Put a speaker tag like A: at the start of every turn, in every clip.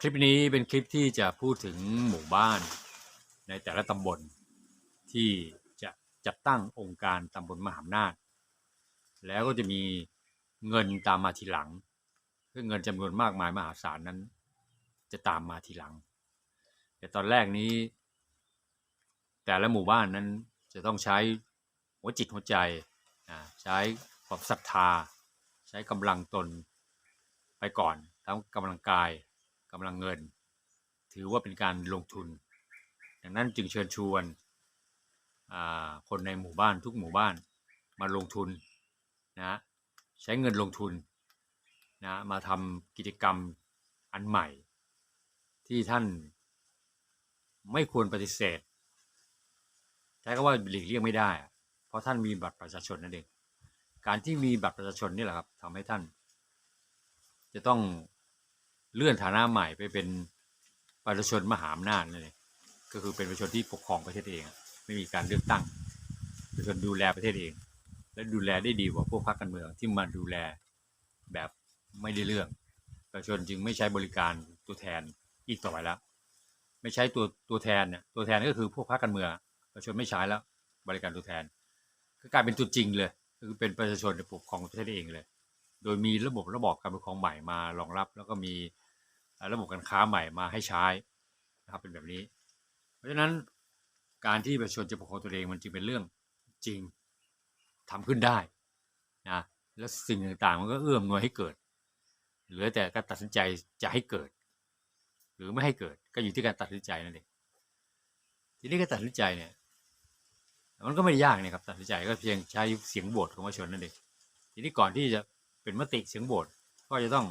A: คลิปนี้เป็นคลิปที่จะพูดถึงหมู่บ้านในแต่ละตำบลที่จะจัดตั้งองค์การตำบลมหาอำนาจ แล้วก็จะมีเงินตามมาทีหลังซึ่งเงินจำนวนมากมายมหาศาลนั้น จะตามมาทีหลัง แต่ตอนแรกนี้ แต่ละหมู่บ้านนั้นจะต้องใช้หัวจิตหัวใจใช้ความศรัทธา ใช้กำลังตนไปก่อนทั้งกำลังกาย กำลังเงิน ถือว่าเป็นการลงทุน ดังนั้นจึงเชิญชวนอ่าคนในหมู่บ้านทุกหมู่บ้านมาลงทุนนะใช้เงินลงทุนนะมาทำกิจกรรมอันใหม่ ที่ท่านไม่ควรปฏิเสธใช้คำว่าหลีกเลี่ยงไม่ได้ เพราะท่านมีบัตรประชาชนนั่นเองการที่มีบัตรประชาชนนี่แหละครับทำให้ท่าน จะต้อง เลื่อนฐานะใหม่ไปเป็นประชาชนมหาอำนาจเองก็คือเป็นประชาชนที่ปกครองประเทศเอง ไม่มีการเลือกตั้งประชาชนดูแลประเทศเอง และดูแลได้ดีกว่าพวกพรรคการเมืองที่มาดูแลแบบไม่ได้เรื่อง ประชาชนจึงไม่ใช้บริการตัวแทนอีกต่อไปแล้ว ไม่ใช้ตัวตัวแทนเนี่ยตัวแทนก็คือพวกพรรคการเมืองประชาชนไม่ใช้แล้วบริการตัวแทน ก็กลายเป็นตัวจริงเลยคือเป็นประชาชนปกครองประเทศเองเลย โดยมีระบบระบอบการปกครองใหม่มารองรับ แล้วก็มี ระบบการค้าใหม่มาให้ใช้นะครับเป็นแบบนี้ เพราะฉะนั้นการที่ประชาชนจะปกครองตัวเองมันจึงเป็นเรื่องจริงทำขึ้นได้นะแล้วสิ่งต่างๆมันก็เอื้อมหน่วยให้เกิด เหลือแต่การตัดสินใจจะให้เกิด หรือไม่ให้เกิดก็อยู่ที่การตัดสินใจนั่นเองทีนี้การตัดสินใจเนี่ยมันก็ไม่ยากนะครับตัดสินใจก็เพียงใช้เสียงโหวตของประชาชนนั่นเองทีนี้ก่อนที่จะเป็นมติเสียงโหวตก็จะต้อง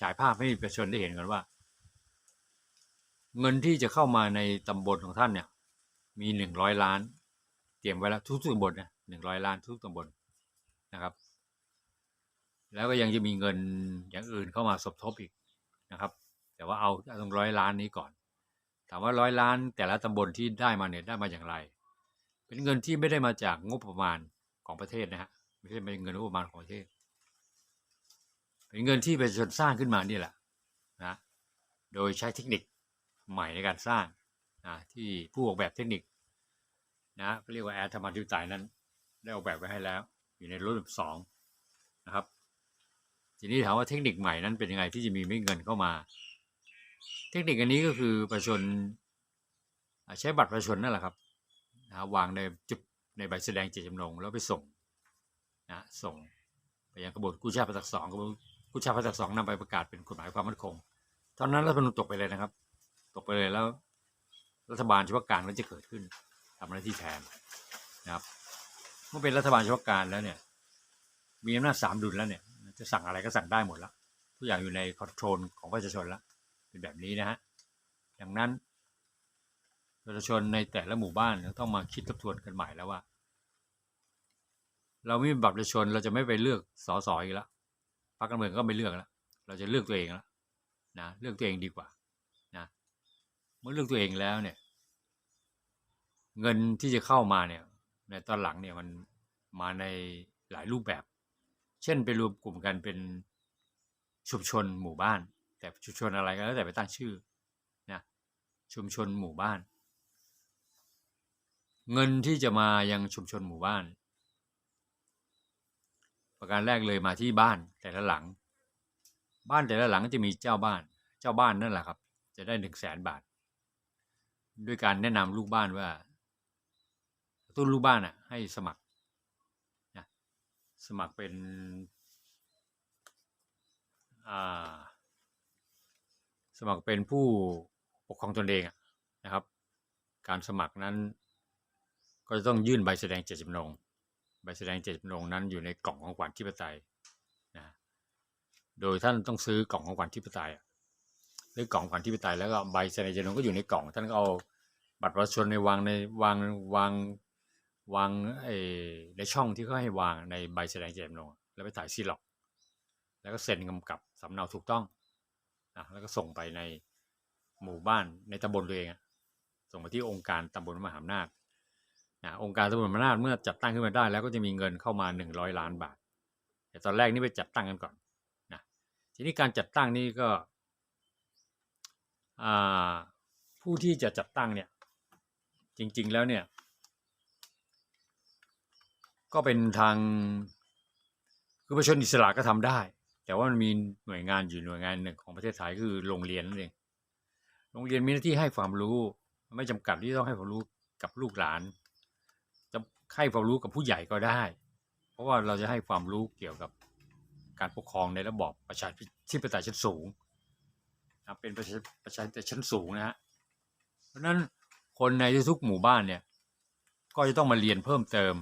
A: ฉายภาพให้ประชาชนได้เห็นกันว่า เงินที่จะเข้ามาในตำบลของท่านเนี่ย มีหนึ่งร้อยล้าน เตรียมไว้แล้วทุกตำบลนะหนึ่งร้อยล้านทุกตำบลนะครับ แล้วก็ยังจะมีเงินอย่างอื่นเข้ามาสมทบอีกนะครับ แต่ว่าเอาเอาตรงร้อยล้านนี้ก่อน ถามว่าร้อยล้านแต่ละตำบลที่ได้มาเนี่ยได้มาอย่างไร เป็นเงินที่ไม่ได้มาจากงบประมาณของประเทศนะฮะไม่ใช่เป็นเงินงบประมาณของประเทศ เป็นเงินที่ประชาชนสร้างขึ้นมานี่แหละนะโดยใช้เทคนิคใหม่ในการสร้างนะที่ผู้ออกแบบเทคนิคนะเรียกว่าแอร์ธรรมดิวไตนั้น ได้ออกแบบไว้ให้แล้ว อยู่ในรุ่นสองนะครับ ทีนี้ถามว่าเทคนิคใหม่นั้นเป็นยังไงที่จะมีไม่เงินเข้ามา เทคนิคอันนี้ก็คือประชาชนใช้บัตรประชาชนนั่นแหละครับนะวางในจุดในใบแสดงเจตจำนงแล้วไปส่งนะส่งไปยังกระบวนกู้ชาติภาคสองกระบวน กู้ชาติภาสองนำไปประกาศเป็นกฎหมายความมั่นคง ตอนนั้นรัฐธรรมนูญตกไปเลยนะครับ ตกไปเลยแล้ว รัฐบาลเฉพาะการก็จะเกิดขึ้นทำหน้าที่แทนนะครับเมื่อเป็นรัฐบาลเฉพาะการแล้วเนี่ย มีอำนาจสามดุลแล้วเนี่ย จะสั่งอะไรก็สั่งได้หมดแล้วทุกอย่างอยู่ในคอนโทรลของประชาชนแล้วเป็นแบบนี้นะฮะดังนั้นประชาชนในแต่ละหมู่บ้านต้องมาคิดทบทวนกันใหม่แล้วว่า เราไม่มีบัตรประชาชนเราจะไม่ไปเลือกสสอีกแล้ว รรคการเมืองก็ไม่เลือกแล้วเราจะเลือกตัวเองแล้วนะเลือกตัวเองดีกว่านะเมื่อเลือกตัวเองแล้วเนี่ย เงินที่จะเข้ามาเนี่ย ในตอนหลังเนี่ยมันมาในหลายรูปแบบ เช่นไปรวมกลุ่มกันเป็นชุมชนหมู่บ้าน แต่ชุมชนอะไรก็แล้วแต่ไปตั้งชื่อนะชุมชนหมู่บ้าน เงินที่จะมายังชุมชนหมู่บ้าน ประการแรกเลยมาที่บ้านแต่ละหลัง บ้านแต่ละหลังจะมีเจ้าบ้าน เจ้าบ้านนั่นแหละครับ จะได้หนึ่งแสนบาท ด้วยการแนะนำลูกบ้านว่าตุ้นลูกบ้านอะ ให้สมัครนะสมัครเป็นอ่าสมัครเป็นผู้ปกครองตนเองนะครับ การสมัครนั้น ก็จะต้องยื่นใบแสดงเจตจำนง ใบแสดงเจตจำนงนั้นอยู่ในกล่องของขวัญที่ปไตยนะโดยท่านต้องซื้อกล่องของขวัญที่ปไตยหรือกล่องขวัญที่ปไตยแล้วก็ใบแสดงเจตจำนงก็อยู่ในกล่องท่านก็เอาบัตรประชาชนในวางในวางวางวางไอ้ในช่องที่เขาให้วางในใบแสดงเจตจำนงแล้วไปถ่ายซีล็อก แล้วก็เซ็นกำกับสำเนาถูกต้องนะแล้วก็ส่งไปในหมู่บ้านในตำบลตัวเองส่งไปที่องค์การตำบลมหาอำนาจ นะองค์การตำบลมานาจเมื่อจัดตั้งขึ้นมาได้แล้วก็จะมีเงินเข้ามาหนึ่งร้อยล้านบาท แต่ตอนแรกนี่ไปจัดตั้งกันก่อนนะทีนี้การจัดตั้งนี่ก็ผู้ที่จะจัดตั้งเนี่ยจริง ๆแล้วเนี่ย ก็เป็นทางคือประชาชนอิสระก็ทำได้ แต่ว่ามันมีหน่วยงานอยู่หน่วยงานหนึ่งของประเทศไทยคือโรงเรียนนั่นเองโรงเรียนมีหน้าที่ให้ความรู้ ไม่จำกัดที่ต้องให้ความรู้กับลูกหลาน ให้ความรู้กับผู้ใหญ่ก็ได้ เพราะว่าเราจะให้ความรู้เกี่ยวกับการปกครองในระบอบประชาธิปไตยชั้นสูงนะเป็นประชาประชาธิปไตยชั้นสูงนะฮะเพราะนั้นคนในทุกหมู่บ้านเนี่ยก็จะต้องมาเรียนเพิ่มเติม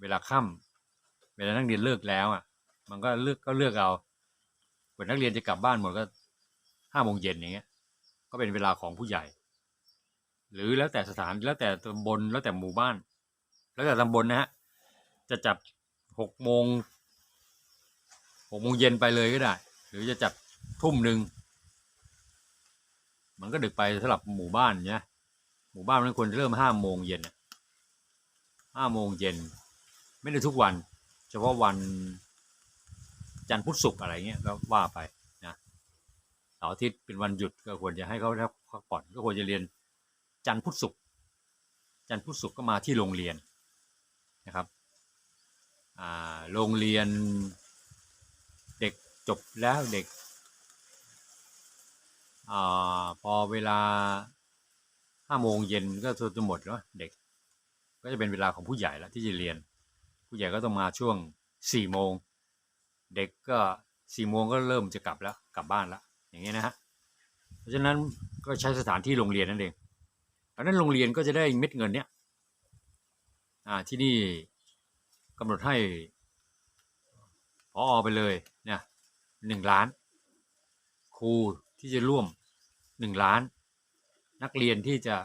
A: เวลาค่ำเวลานักเรียนเลิกแล้วอะ มันก็เลือกก็เลือกเอาเวลานักเรียนจะกลับบ้านหมดก็ห้าโมงเย็นอย่างเงี้ย ก็เป็นเวลาของผู้ใหญ่ หรือแล้วแต่สถานแล้วแต่ตำบลแล้วแต่หมู่บ้าน แล้วแต่ตำบลนะฮะ จะจับหกโมงหกโมงเย็นไปเลยก็ได้ หรือจะจับทุ่มหนึ่งมันก็ดึกไปสำหรับหมู่บ้านเนี่ยหมู่บ้านมันควรจะเริ่มห้าโมงเย็นห้าโมงเย็น ไม่ได้ทุกวัน เฉพาะวันจันทร์พุธศุกร์อะไรเงี้ยก็ว่าไปนะเสาร์อาทิตย์เป็นวันหยุดก็ควรจะให้เขาได้พักผ่อนก็ควรจะเรียนจันทร์พุธศุกร์จันทร์พุธศุกร์ก็มาที่โรงเรียน นะครับโรงเรียนเด็กจบแล้วเด็กอพอเวลาห้าโมงเย็นก็จะหมดแล้วเด็ก ก็จะเป็นเวลาของผู้ใหญ่แล้วที่จะเรียน ผู้ใหญ่ก็ต้องมาช่วงสี่โมงเด็กก็สี่โมงก็เริ่มจะกลับแล้วกลับบ้านแล้วอย่างเงี้นะฮะเพราะฉะนั้นก็ใช้สถานที่โรงเรียนนั่นเองเพราะนั้นโรงเรียนก็จะได้เม็ดเงินเนี้ย ที่นี่กำหนดให้พออไปเลยเนี่ยหนึ่งล้าน ครูที่จะร่วมหนึ่งล้าน นักเรียนที่จะ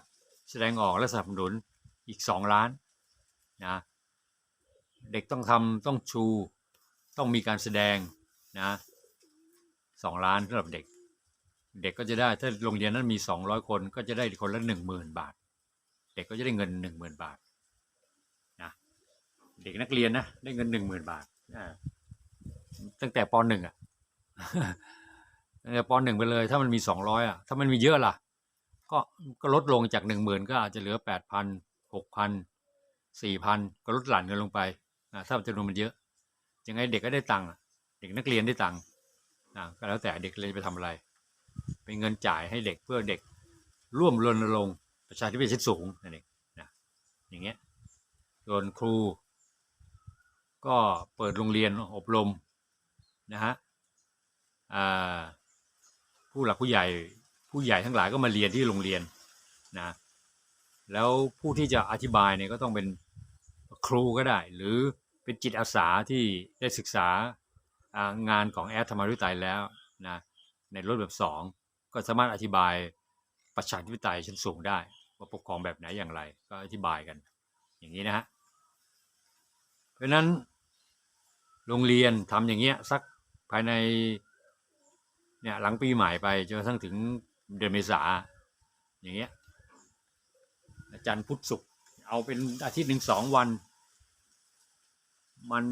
A: แสดงออกและสนับสนุนอีกสองล้านนะเด็กต้องทำต้องชูต้องมีการแสดงนะสองล้านสำหรับเด็ก เด็กก็จะได้ถ้าโรงเรียนนั้นมีสองร้อยคนก็จะได้คนละหนึ่งหมื่นบาท เด็กก็จะได้เงินหนึ่งหมื่นบาท เด็กนักเรียนนะได้เงินหนึ่งหมื่นบาทอ่าตั้งแต่ปหนึ่งอะตั้งแต่ปหนึ่งไปเลย ถ้ามันมีสองร้อยอะถ้ามันมีเยอะล่ะ ก็ก็ลดลงจากหนึ่งหมื่นก็อาจจะเหลือแปดพันหกพันสี่พันก็ลดหลั่นกันลงไปอ่าถ้าจำนวนมันเยอะยังไงเด็กก็ได้ตังค์เด็กนักเรียนได้ตังค์อ่าก็แล้วแต่เด็กเลยไปทำอะไร เป็นเงินจ่ายให้เด็กเพื่อเด็กร่วมรณรงค์ประชาธิปไตยชั้นสูงนั่นเองนะอย่างเงี้ยส่วนครู ก็เปิดโรงเรียนอบรมนะฮะผู้หลักผู้ใหญ่ผู้ใหญ่ทั้งหลายก็มาเรียนที่โรงเรียนนะแล้วผู้ที่จะอธิบายเนี่ยก็ต้องเป็นครูก็ได้ หรือเป็นจิตอาสาที่ได้ศึกษางานของแอดธรรมาริไตยแล้วนะในรถแบบสองก็สามารถอธิบายประชาธิปไตยชั้นสูงได้ ว่าปกครองแบบไหนอย่างไร ก็อธิบายกัน อย่างนี้นะฮะเพราะนั้น โรงเรียนทำอย่างเงี้ยสักภายในเนี่ยหลังปีใหม่ไปจนกระทั่งถึงเดือนเมษาอย่างเงี้ยอาจารย์พุธศุกร์เอาเป็นอาทิตย์หนึ่งสองวัน มัน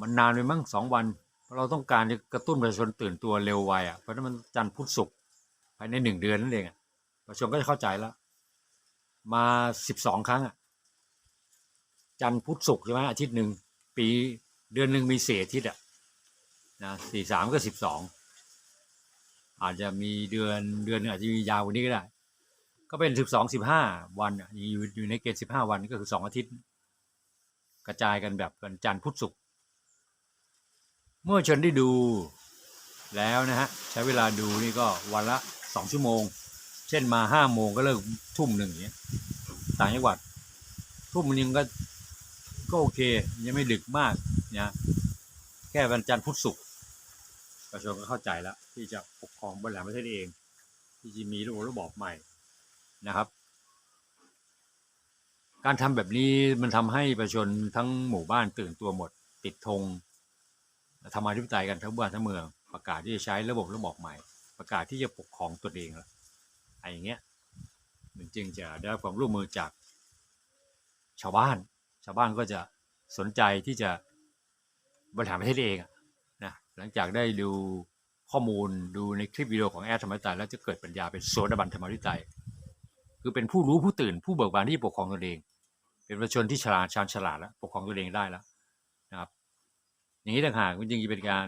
A: มันนานไปมั้งสองวัน เพราะเราต้องการจะกระตุ้นประชาชนตื่นตัวเร็วไวอะเพราะนั้นมันจันทร์พุธศุกร์ภายในหนึ่งเดือนนั่นเองประชาชนก็จะเข้าใจแล้ว มาสิบสองครั้งอะจันทร์พุธศุกร์ใช่ไหมอาทิตย์หนึ่ง ปีเดือนหนึ่งมีเศษทิตย์อะนะสี่สามก็สิบสองอาจจะมีเดือนเดือนหนึ่งอาจจะมียาวกว่านี้ก็ได้ ก็เป็นสิบสองสิบห้าวันอะอยู่อยู่ในเกณฑ์สิบห้าวันก็คือสองอาทิตย์ กระจายกันแบบวันจันทร์พุธศุกร์เมื่อชนได้ดูแล้วนะฮะใช้เวลาดูนี่ก็วันละสองชั่วโมง เช่นมาห้าโมงก็เลิกทุ่มหนึ่งอย่างเงี้ยต่างจังหวัดทุ่มหนึ่งก็ ก็โอเค ยังไม่ดึกมากนะแค่วันจันทร์พุธศุกร์ประชาชนก็เข้าใจแล้ว ที่จะปกครองบริหารประเทศเอง ที่จะมีระบบระบอบใหม่นะครับ การทำแบบนี้มันทำให้ประชาชนทั้งหมู่บ้านตื่นตัวหมด ติดธงธรรมาธิปไตยกันทั้งบ้านทั้งเมือง ประกาศที่จะใช้ระบบระบอบใหม่ ประกาศที่จะปกครองตนเองละไอ้อย่างเงี้ยมันจึงจะได้ความร่วมมือจากชาวบ้านาวบ้านก็จะสนใจที่จะบริหารประเทศเองนะหลังจากได้ดูข้อมูลดูในคลิปวิดีโอของแอดธรรมวิจัยแล้วจะเกิดปัญญาเป็นโสดาบันธรรมวิจัยคือเป็นผู้รู้ผู้ตื่นผู้เบิกบานที่ปกครองตนเอง เป็นประชาชนที่ฉลาดชาญฉลาดแล้วปกครองตนเองได้แล้วนะครับอย่างนี้ต่างหากมันจึงเป็นการ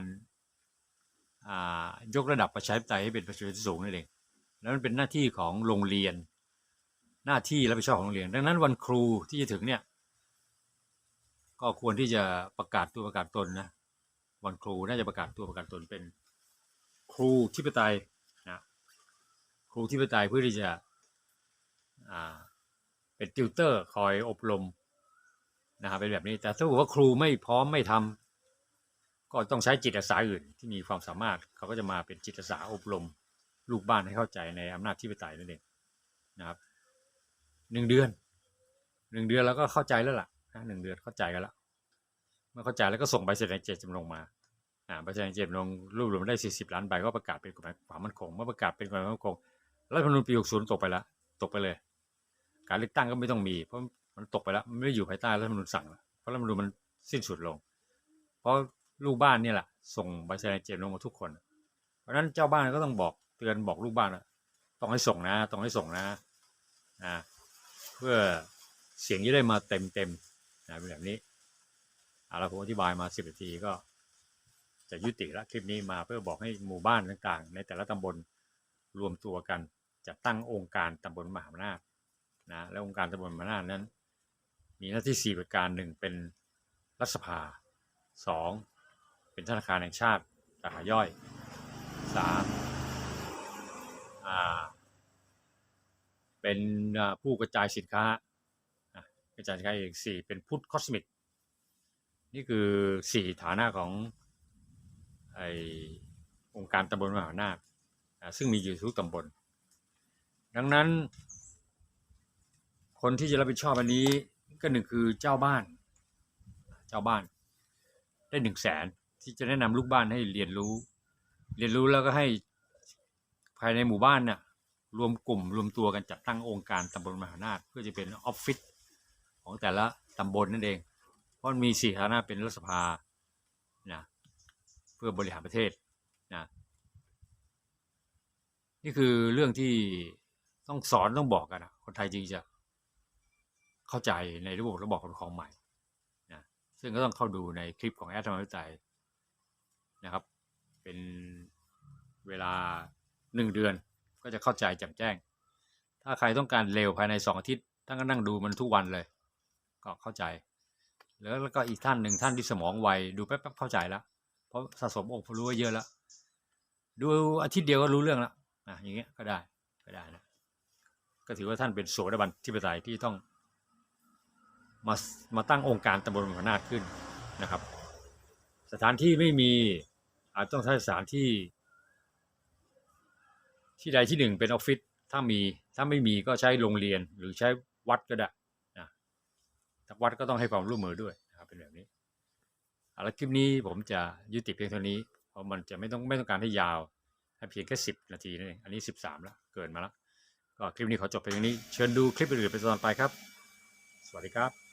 A: ยกระดับประชาธิปไตยให้เป็นประชาชนที่สูงนั่นเอง แล้วมันเป็นหน้าที่ของโรงเรียน หน้าที่รับผิดชอบของโรงเรียน ดังนั้นวันครูที่จะถึงเนี่ย ก็ควรที่จะประกาศตัวประกาศตนนะวันครูน่าจะประกาศตัวประกาศตนเป็นครูที่ปไตยนะครูที่ปไตยเพื่อที่จะเป็นติวเตอร์คอยอบรมนะครับเป็นแบบนี้แต่ถ้าเกิดว่าครูไม่พร้อมไม่ทำก็ต้องใช้จิตอาสาอื่นที่มีความสามารถเขาก็จะมาเป็นจิตอาสาอบรมลูกบ้านให้เข้าใจในอำนาจที่ปไตยนั่นเองนะครับหนึ่งเดือนหนึ่งเดือนแล้วก็เข้าใจแล้วล่ะ นะหนึ่งเดือนเข้าใจกันแล้วเมื่อเข้าใจแล้วก็ส่งใบเสนอเจตจำนงมาอ่าใบเสนอเจตจำนงรวบรวมได้40ล้านใบก็ประกาศเป็นกฎหมายความมั่นคงเมื่อประกาศเป็นกฎหมายความมั่นคงรัฐธรรมนูญปี60ตกไปล้วตกไปเลย การเลือกตั้งก็ไม่ต้องมี เพราะมันตกไปแล้วไม่ได้อยู่ภายใต้รัฐธรรมนูญสั่งเพราะรัฐธรรมนูญมันสิ้นสุดลง เพราะลูกบ้านเนี่ยแหละส่งใบเสนอเจตจำนงมาทุกคน เพราะนั้นเจ้าบ้านก็ต้องบอกเตือนบอกลูกบ้านว่าต้องให้ส่งนะ ต้องให้ส่งนะนะเพื่อเสียงจะได้มาเต็มเต็ม นะเป็นแบบนี้เอาละผมอธิบายมาสิบนาทีก็จะยุติละคลิปนี้มาเพื่อบอกให้หมู่บ้านต่างๆ ในแต่ละตำบลรวมตัวกันจัดตั้งองค์การตำบลมหาอำนาจนะและองค์การตำบลมหาอำนาจนั้น มีหน้าที่สี่ประการหนึ่งเป็นรัฐสภาสองเป็นธนาคารแห่งชาติสาขาย่อยสามเป็นผู้กระจายสินค้า อะกระจายสินค้าเองสี่เป็นพุทธคอสมิก นี่คือสี่ฐานะของไอองค์การตำบลมหานาจอะซึ่งมีอยู่ทุกตำบล ดังนั้น คนที่จะรับผิดชอบอันนี้ก็หนึ่งคือเจ้าบ้าน เจ้าบ้านได้หนึ่งแสนที่จะแนะนำลูกบ้านให้เรียนรู้ เรียนรู้แล้วก็ให้ภายในหมู่บ้านน่ะรวมกลุ่มรวมตัวกันจัดตั้งองค์การตำบลมหานาจเพื่อจะเป็นออฟฟิศ ของแต่ละตำบลนั่นเอง เพราะมีสี่ฐานะเป็นรัฐสภานะเพื่อบริหารประเทศนะนี่คือเรื่องที่ต้องสอนต้องบอกกันนะคนไทยจริงจะเข้าใจในระบบระบอบปกครองใหม่นะซึ่งก็ต้องเข้าดูในคลิปของแอดธรรมวิจัยนะครับ เป็นเวลาหนึ่งเดือนก็จะเข้าใจแจ่มแจ้ง ถ้าใครต้องการเร็วภายในสองอาทิตย์ท่านก็นั่งดูมันทุกวันเลย ก็เข้าใจแล้วแล้วก็อีกท่านหนึ่งท่านที่สมองไวดูแป๊บๆเข้าใจแล้ว เพราะสะสมองค์ความรู้เยอะแล้วดูอาทิตย์เดียวก็รู้เรื่องแล้วอะอย่างเงี้ยก็ได้ก็ได้นะก็ถือว่าท่านเป็นโสดาบันที่ปไตยที่ต้องมามาตั้งองค์การตำบลมหานาขึ้นนะครับ สถานที่ไม่มีอาจต้องใช้สถานที่ ที่ใดที่หนึ่งเป็นออฟฟิศถ้ามีถ้าไม่มีก็ใช้โรงเรียนหรือใช้วัดก็ได้ ทางวัดก็ต้องให้ความร่วมมือด้วยนะครับเป็นแบบนี้เอาละคลิปนี้ผมจะยุติเพียงเท่านี้ เพราะมันจะไม่ต้องไม่ต้องการให้ยาวให้เพียงแค่สิบนาทีนั่นเองอันนี้สิบสามแล้ว เกินมาแล้ว ก็คลิปนี้ขอจบเพียงนี้ เชิญดูคลิปอื่นๆไปตอนไปครับ สวัสดีครับ